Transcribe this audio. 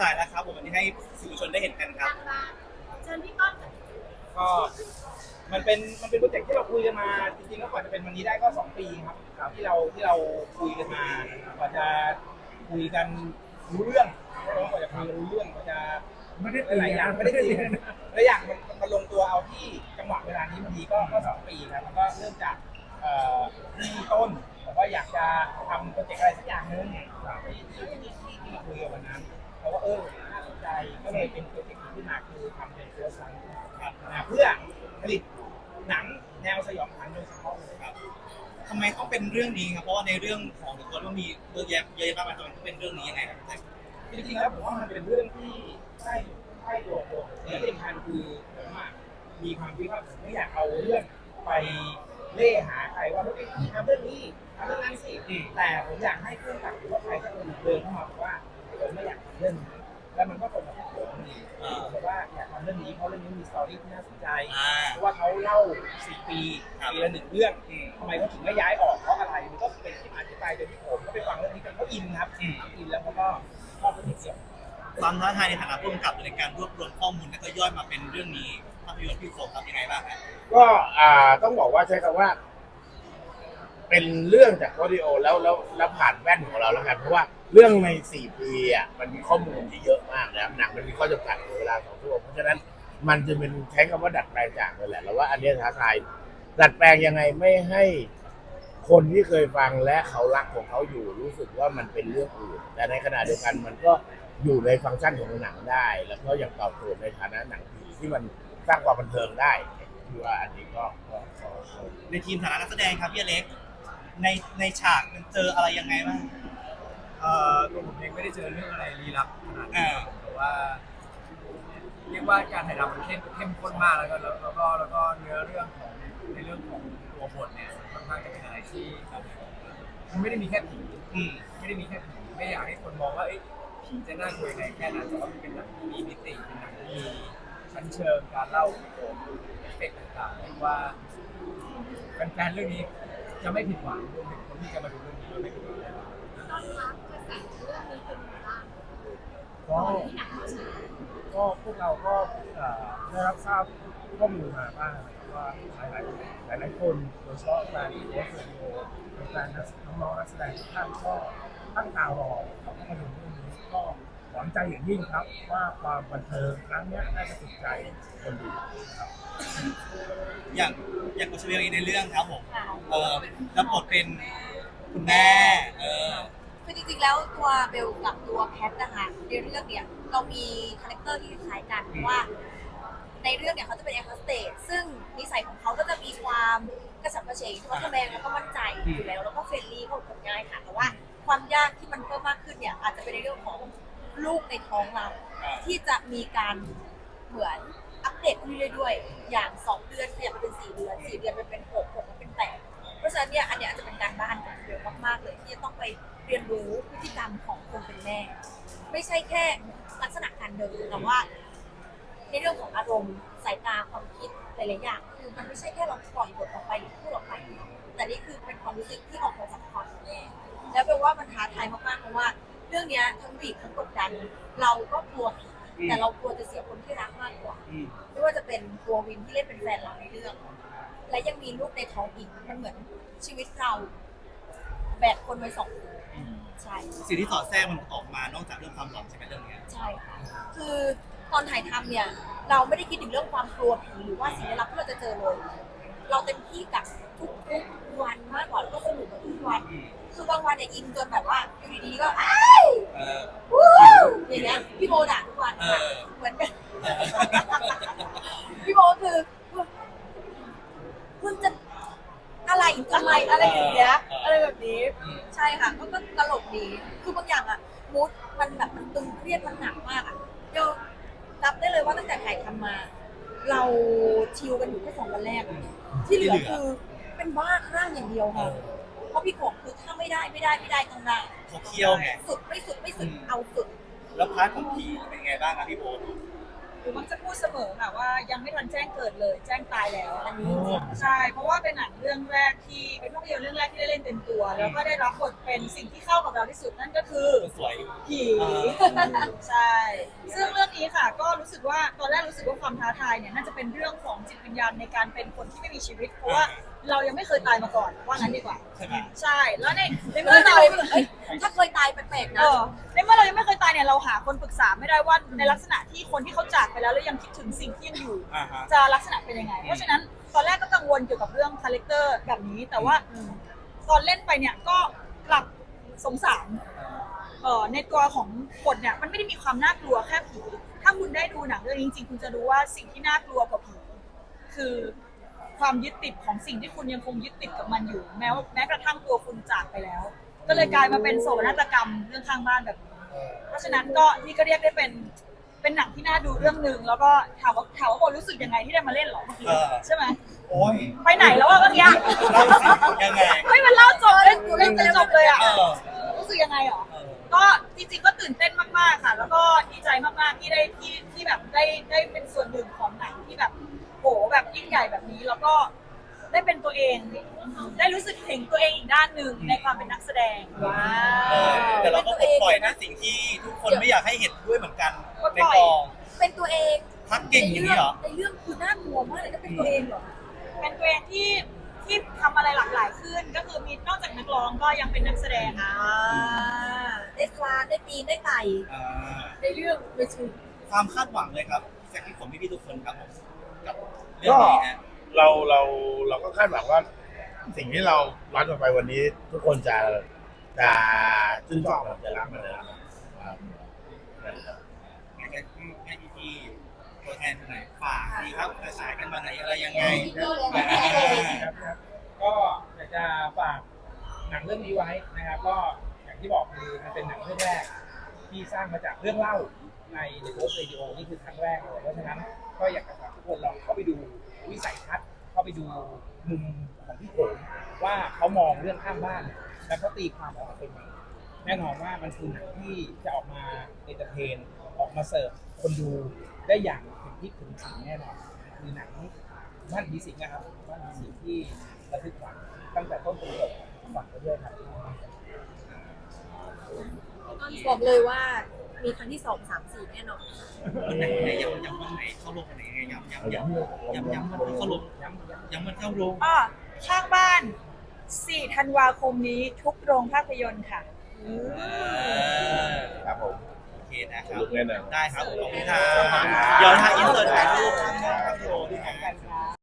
ฉายแล้วครับ ผมวันนี้ให้สื่อมวลชนได้เห็นกันครับเชิญพี่ก้อนค่ะก็มันเป็นมันเป็นโปรเจกต์ที่เราคุยกันมา จริงๆแล้วกว่าจะเป็นวันนี้ได้ก็สองปีครับ ที่เราที่เราคุยกันมากว่าจะคุยกันรู้เรื่องกว่าจะคุยกันรู้เรื่องกว่าจะไม่ได้หลายๆอย่างไม่ได้ตีกันหลายอย่างมันมันลงตัวเอาที่จังหวะเวลานี้พอดีก็ก็สองปีครับแล้วก็เริ่มจากเอ่อที่ต้นบอกว่าอยากจะทำโปรเจกต์อะไรสักอย่างหนึง เป็นเรื่องนี้ครับเพราะว่าในเรื่องของตัวก็มีเยอะแยะเยอะแยะมากมายทำไมต้องเป็นเรื่องนี้ยังไงครับพี่แจ็ค จริงๆแล้วผมว่ามันเป็นเรื่องที่ใกล้ใกล้ตัวผมและที่สำคัญคือผมอะมีความคิดว่าผมไม่อยากเอาเรื่องไปเล่หาใครว่าเฮ้ยทำเรื่องนี้ทำเรื่องนั้นสิแต่ผมอยากให้เพื่อนกับหรือว่าใครสักคนเดินเข้ามาบอกว่าผมไม่อยากทำเรื่องนี้แล้วมันก็ตรงกับ ผมผมบอกว่าอยากทำเรื่องนี้เพราะเรื่องนี้มีสตอรี่ที่น่าสนใจ อ่าเพราะว่าเขาเล่าสี่ปีปีละหนึ่งเรื่องทำไมเขาถึงไม่ย้ายออกเพราะอะไรมันก็เป็นที่มาที่ไปโดยที่ผมก็ไปฟังเรื่องนี้กันเขาอินครับอินแล้วเขาก็ชอบเรื่องนี้เสียงความท้าทายในฐานะผู้กำกับในการรวบรวมข้อมูลแล้วก็ย่อยมาเป็นเรื่องนี้ภาพยนตร์พี่โฟครับยังไงบ้างครับ ก็อ่าต้องบอกว่าใช้คำว่า เป็นเรื่องจากออดิโอแล้วแล้วแล้วผ่านแว่นของเราแล้วกันเพราะว่าเรื่องในสี่ปีอะมันมีข้อมูลที่เยอะมากนะครับหนังมันมีข้อจำกัด ฉะนั้นมันจะเป็นใช้คำว่าดัดแปลงจากเลยแหละแล้วว่าอันนี้ท้าทายดัดแปลงยังไงไม่ให้คนที่เคยฟังและเขารักของเขาอยู่รู้สึกว่ามันเป็นเรื่องอื่น แต่ในขณะเดียวกันมันก็อยู่ในฟังก์ชันของหนังได้ แล้วก็ยังตอบโจทย์ในฐานะหนังผีที่มันสร้างความบันเทิงได้ที่ว่าอันนี้ก็ในทีมฐานะนักแสดงครับพี่เล็ก ในในฉากมันเจออะไรยังไงบ้างเอ่อตัวผมเองไม่ได้เจอเรื่องอะไรลี้ลับขนาดนั้นแต่ว่า เรียกว่าการถ่ายทำมันเข้มเข้มข้นมากแล้วก็แล้วก็แล้วก็เนื้อเรื่องของในเรื่องของตัวบทเนี่ยค่อนข้างจะเป็นอะไรที่มันไม่ได้มีแค่ผีอืมไม่ได้มีแค่ผีไม่อยากให้คนมองว่าเอ้ยผีจะน่ากลัวยังไงแค่นั้นแต่ว่ามันเป็นหนังที่มีมิติเป็นหนังที่มีชั้นเชิงการเล่าโอ้เอฟเฟกต์ต่างๆเรียกว่าแฟนๆเรื่องนี้จะไม่ผิดหวังรวมถึงคนที่จะมาดูเรื่อง เราก็เอ่อได้รับทราบข้อมูลมาบ้างนะครับว่าหลายหลายหลายหลายๆคนโดยเฉพาะแฟนโค้ชเรดิโอแฟนนักน้องๆนักแสดงทุกท่านก็ตั้งตารอครับมาดูเรื่องนี้ก็หวังใจอย่างยิ่งครับ ว่าความบันเทิงครั้งเนี้ยน่าจะถูกใจคนดูครับ อย่างอย่างกุชเวลในเรื่องครับผม ค่ะ เออรับบทเป็นคุณแม่ เออ คือจริงๆแล้วตัวเบลกับตัวแพทนะคะในเรื่องเนี่ยเรามีคาแรคเตอร์ที่คล้ายกันเพราะว่า ในเรื่องเนี่ยเขาจะเป็นแอร์โฮสเตสซึ่งนิสัยของเขาก็จะมีความกระฉับกระเฉงทะแมงแล้วก็มั่นใจอยู่แล้วแล้วก็เฟรนลี่กับคนง่ายค่ะแต่ว่าความยากที่มันเพิ่มมากขึ้นเนี่ยอาจจะเป็นในเรื่องของลูกในท้องเราที่จะมีการเหมือนอัปเดตขึ้นเรื่อยๆด้วยอย่าง 2 เดือนขยับไปเป็น 4 เดือน 4 เดือนไปเป็น6 6ไปเป็น8เพราะฉะนั้นเนี่ยอันเนี้ยอาจจะเป็นการบ้านของ มาก ๆ เลยที่จะต้องไปเรียนรู้พฤติกรรมของคนเป็นแม่ ไม่ใช่แค่ลักษณะการเดินแต่ว่า ในเรื่องของอารมณ์สายตาความคิดหลายๆอย่าง คือมันไม่ใช่แค่เราปล่อยบทออกไปหรือพูดออกไป แต่นี่คือเป็นความรู้สึกที่ออกมาจากความเป็นแม่แล้วแปลว่ามันท้าทายมากๆเพราะว่า เรื่องเนี้ยทั้งบีบทั้งกดดัน เราก็กลัวผีแต่เรากลัวจะเสียคนที่รักมากกว่าอืมไม่ว่าจะเป็นตัววินที่เล่นเป็นแฟนเราในเรื่อง และยังมีลูกในท้องอีก มันเหมือนชีวิตเรา แบกคนไว้สองคนใช่สิ่งที่สอดแทรกมันออกมานอกจากเรื่องความหลอนใช่ไหมเรื่องเนี้ยใช่ค่ะคือตอนถ่ายทำเนี่ย เราไม่ได้คิดถึงเรื่องความกลัวผีหรือว่าสิ่งลี้ลับที่เราจะเจอเลย เราเต็มที่กับทุกๆวันมากกว่าแล้วก็สนุกกับทุกวัน คือบางวันเนี่ยอินจนแบบว่าอยู่ดีๆก็อ้ายเออ วู้อย่างเงี้ยพี่โบด่าทุกวันค่ะเออ เหมือนกัน พี่โบคือคุณจะอะไรอะไรอะไรอย่างเงี้ยอะไรแบบ นี้ ใช่ค่ะก็ก็ตลกดี คือบางอย่างอะมูดมันแบบมันตึงเครียดมันหนักมากอะเดี๋ยวรับได้เลยว่าตั้งแต่ถ่ายทำมา เราชิลกันอยู่แค่สองวันแรกอะที่เหลือคือเป็นบ้าคลั่งอย่างเดียวค่ะเพราะพี่กบคือถ้าไม่ได้ไม่ได้ไม่ได้ต้องได้เขาเคี่ยวไง สุดไม่สุดไม่สุดอืมเอาสุด แล้วพาร์ทของผีเป็นไงบ้างครับพี่โบท หรือมักจะพูดเสมอค่ะว่ายังไม่ทันแจ้งเกิดเลยแจ้งตายแล้วอันนี้จริงใช่เพราะว่าเป็นหนังเรื่องแรกที่เป็นภาพยนตร์เรื่องแรกที่ได้เล่นเต็มตัว แล้วก็ได้รับบทเป็นสิ่งที่เข้ากับเราที่สุดนั่นก็คือสวยผีใช่ซึ่งเรื่องนี้ค่ะ ก็รู้สึกว่าตอนแรกรู้สึกว่าความท้าทายเนี่ยน่าจะเป็นเรื่องของจิตวิญญาณในการเป็นคนที่ไม่มีชีวิตเพราะว่า เรายังไม่เคยตายมาก่อนว่างั้นดีกว่า ใช่ไหมใช่ แล้วในในเมื่เมื่ออเราเราเอ้ยถ้าเคยตายแปลกๆเอนะ อในเมื่อเรายังไม่เคยตายเนี่ยเราหาคนปรึกษาไม่ได้ว่าในลักษณะที่คนที่เขาจากไปแล้วแล้วยังคิดถึงสิ่งที่ยังอยู่ อ่าฮะ จะลักษณะเป็นยังไง เพราะฉะนั้นตอนแรกก็กังวลเกี่ยวกับเรื่องคาแรคเตอร์แบบนี้ แต่ว่าตอนเล่นไปเนี่ยก็กลับสงสารเอ่อในตัวของบทเนี่ยมันไม่ได้มีความน่ากลัวแค่ผี ถ้าคุณได้ดูหนังเรื่องนี้จริงๆคุณจะรู้ว่าสิ่งที่น่ากลัวกว่าผี คือ ความยึดติดของสิ่งที่คุณยังคงยึดติดกับมันอยู่ แม้ว่าแม้กระทั่งตัวคุณจากไปแล้ว ก็เลยกลายมาเป็นโศกนาฏกรรมเรื่องข้างบ้านแบบนี้เพราะฉะนั้นก็นี่ก็เรียกได้เป็นเป็นหนังที่น่าดูเรื่องหนึ่งแล้วก็ถามว่าถามว่าโบรู้สึกยังไงที่ได้มาเล่นเหรอเมื่อกี้เออ ใช่ไหมโอ้ยไปไหนแล้วอะเมื่อกี้เล่าสิยังไง ไม่มันเล่าจบเล่นเล่นจนจบเลยอะเออ รู้สึกยังไงเหรอเออก็จริงๆก็ตื่นเต้นมากๆค่ะ แล้วก็ดีใจมากๆที่ได้ที่ที่แบบได้ได้ เป็นตัวเอง ได้รู้สึกถึงตัวเองอีกด้านหนึ่งในความเป็นนักแสดงว้าเออวแต่เราก็ปลดปล่อยนะสิ่งที่ทุกคนไม่อยากให้เห็นด้วยเหมือนกันปลดในปล่อยกอง เป็นตัวเองพักเก่งอย่างนี้เหรอ ในเรื่องคือน่ากลัวมากเลยก็เป็นตัวเองเหรอเป็นตัวเองที่ที่ทำอะไรหลากหลายขึ้น ก็คือมีนอกจากนักร้องก็ยังเป็นนักแสดงอ่าได้คลานได้ปีนได้ไต่อ่าในเรื่องในชีวิตความคาดหวังเลยครับจากที่ผมพี่ๆทุกคนครับผมกับเรื่องนี้ฮะ เราเราเราก็คาดหวังว่า สิ่งที่เรารันออกไปวันนี้ ทุกคนจะจะชื่นชอบจะรักมันนะครับครับนั่นแหละงั้นให้พี่ๆตัวแทนไหนฝากดีครับจะฉายกันวันไหนอะไรยังไงครับครับก็อยากจะฝากหนังเรื่องนี้ไว้นะครับ ก็อย่างที่บอกคือมันเป็นหนังเรื่องแรก ที่สร้างมาจากเรื่องเล่าใน The Ghost Radio นี่คือครั้งแรกเลยเพราะฉะนั้นก็อยากจะฝากทุกคนลองเข้าไปดู วิสัยทัศน์เข้าไปดูมุมของพี่โขงว่าเขามองเรื่องข้างบ้าน แล้วเขาตีความออกมาเป็นไงแน่นอนว่ามันคือหนังที่จะออกมาเอนเตอร์เทนออกมาเสิร์ฟคนดูได้อย่างถึงที่ถึงสิ่งแน่นอนคือหนังบ้านผีสิงนะครับบ้านผีสิงที่ระทึกขวัญตั้งแต่ต้นจนจบฝากไว้ด้วยครับ บอกเลยว่า มีครั้งที่สองสามสี่แน่นอนวันไหนไหนย้ำย้ำวันไหนเข้าโรงวันไหนย้ำย้ำย้ำย้ำย้ำวันที่เข้าโรงย้ำย้ำวันเข้าโรงอ่าข้างบ้าน 4 ธันวาคมนี้ทุกโรงภาพยนตร์ค่ะครับผมโอเคนะครับลุกแน่นอนได้ครับขอบคุณครับเดี๋ยวถ่ายอินเสิร์ตถ่ายรูปครับ